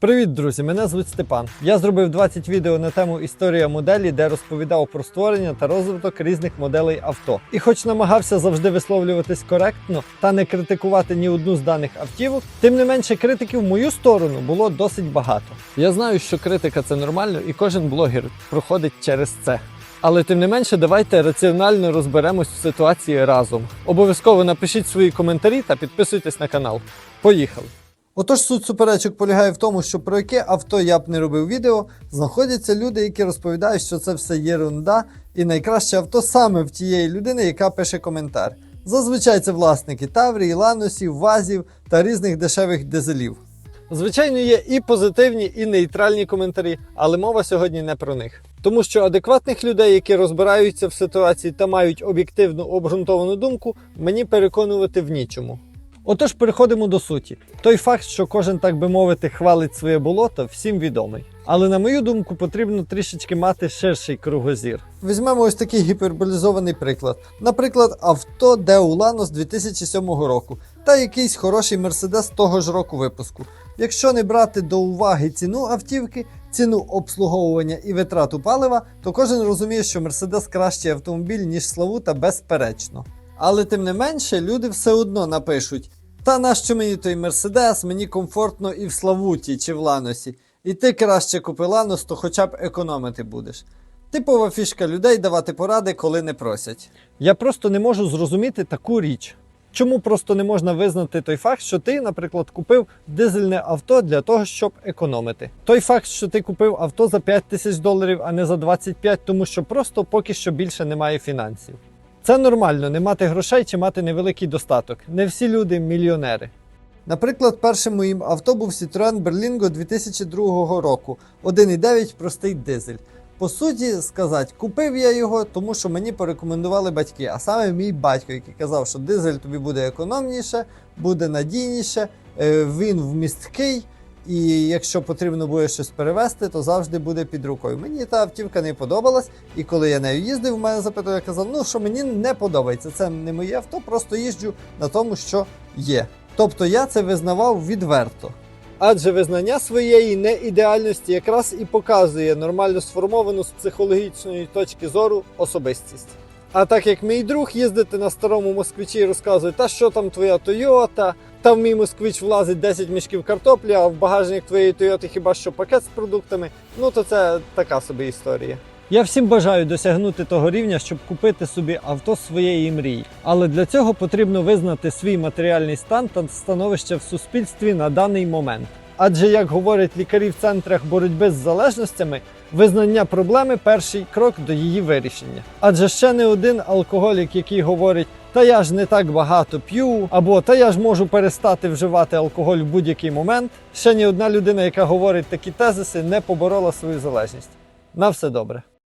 Привіт, друзі! Мене звуть Степан. Я зробив 20 відео на тему історія моделі, де розповідав про створення та розвиток різних моделей авто. І хоч намагався завжди висловлюватись коректно та не критикувати ні одну з даних автівок, тим не менше критиків в мою сторону було досить багато. Я знаю, що критика це нормально, і кожен блогер проходить через це. Але тим не менше, давайте раціонально розберемось в ситуації разом. Обов'язково напишіть свої коментарі та підписуйтесь на канал. Поїхали! Отож, суть суперечок полягає в тому, що про яке авто я б не робив відео, знаходяться люди, які розповідають, що це все єрунда, і найкраще авто саме в тієї людини, яка пише коментар. Зазвичай це власники Таврії, Ланосів, Вазів та різних дешевих дизелів. Звичайно, є і позитивні, і нейтральні коментарі, але мова сьогодні не про них. Тому що адекватних людей, які розбираються в ситуації та мають об'єктивну обґрунтовану думку, мені переконувати в нічому. Отож, переходимо до суті. Той факт, що кожен, так би мовити, хвалить своє болото, всім відомий. Але на мою думку, потрібно трішечки мати ширший кругозір. Візьмемо ось такий гіперболізований приклад. Наприклад, авто Деулано з 2007 року та якийсь хороший Мерседес того ж року випуску. Якщо не брати до уваги ціну автівки, ціну обслуговування і витрату палива, то кожен розуміє, що Мерседес кращий автомобіль, ніж Славута, безперечно. Але тим не менше, люди все одно напишуть: та нащо мені той Мерседес, мені комфортно і в Славуті чи в Ланосі. І ти краще купи Ланос, то хоча б економити будеш. Типова фішка людей давати поради, коли не просять. Я просто не можу зрозуміти таку річ. Чому просто не можна визнати той факт, що ти, наприклад, купив дизельне авто для того, щоб економити? Той факт, що ти купив авто за 5 тисяч доларів, а не за 25, тому що просто поки що більше немає фінансів. Це нормально не мати грошей чи мати невеликий достаток. Не всі люди мільйонери. Наприклад, першим моїм авто був Berlingo 2002 року, 1,9 простий дизель. По суті, сказати, купив я його, тому що мені порекомендували батьки, а саме мій батько, який казав, що дизель тобі буде економніше, буде надійніше, е, він вмісткий. І якщо потрібно буде щось перевезти, то завжди буде під рукою. Мені та автівка не подобалась, і коли я нею їздив, в мене запитав, я казав, ну що мені не подобається. Це не моє авто, просто їжджу на тому, що є. Тобто я це визнавав відверто. Адже визнання своєї неідеальності якраз і показує нормально сформовану з психологічної точки зору особистість. А так як мій друг їздити на старому москвичі і розказує, та що там твоя Тойота, та в мій москвич влазить 10 мішків картоплі, а в багажник твоєї Тойоти хіба що пакет з продуктами, ну то це така собі історія. Я всім бажаю досягнути того рівня, щоб купити собі авто своєї мрії. Але для цього потрібно визнати свій матеріальний стан та становище в суспільстві на даний момент. Адже, як говорять лікарі в центрах боротьби з залежностями, визнання проблеми перший крок до її вирішення. Адже ще не один алкоголік, який говорить, та я ж не так багато п'ю, або та я ж можу перестати вживати алкоголь в будь-який момент. Ще ні одна людина, яка говорить такі тезиси, не поборола свою залежність. На все добре.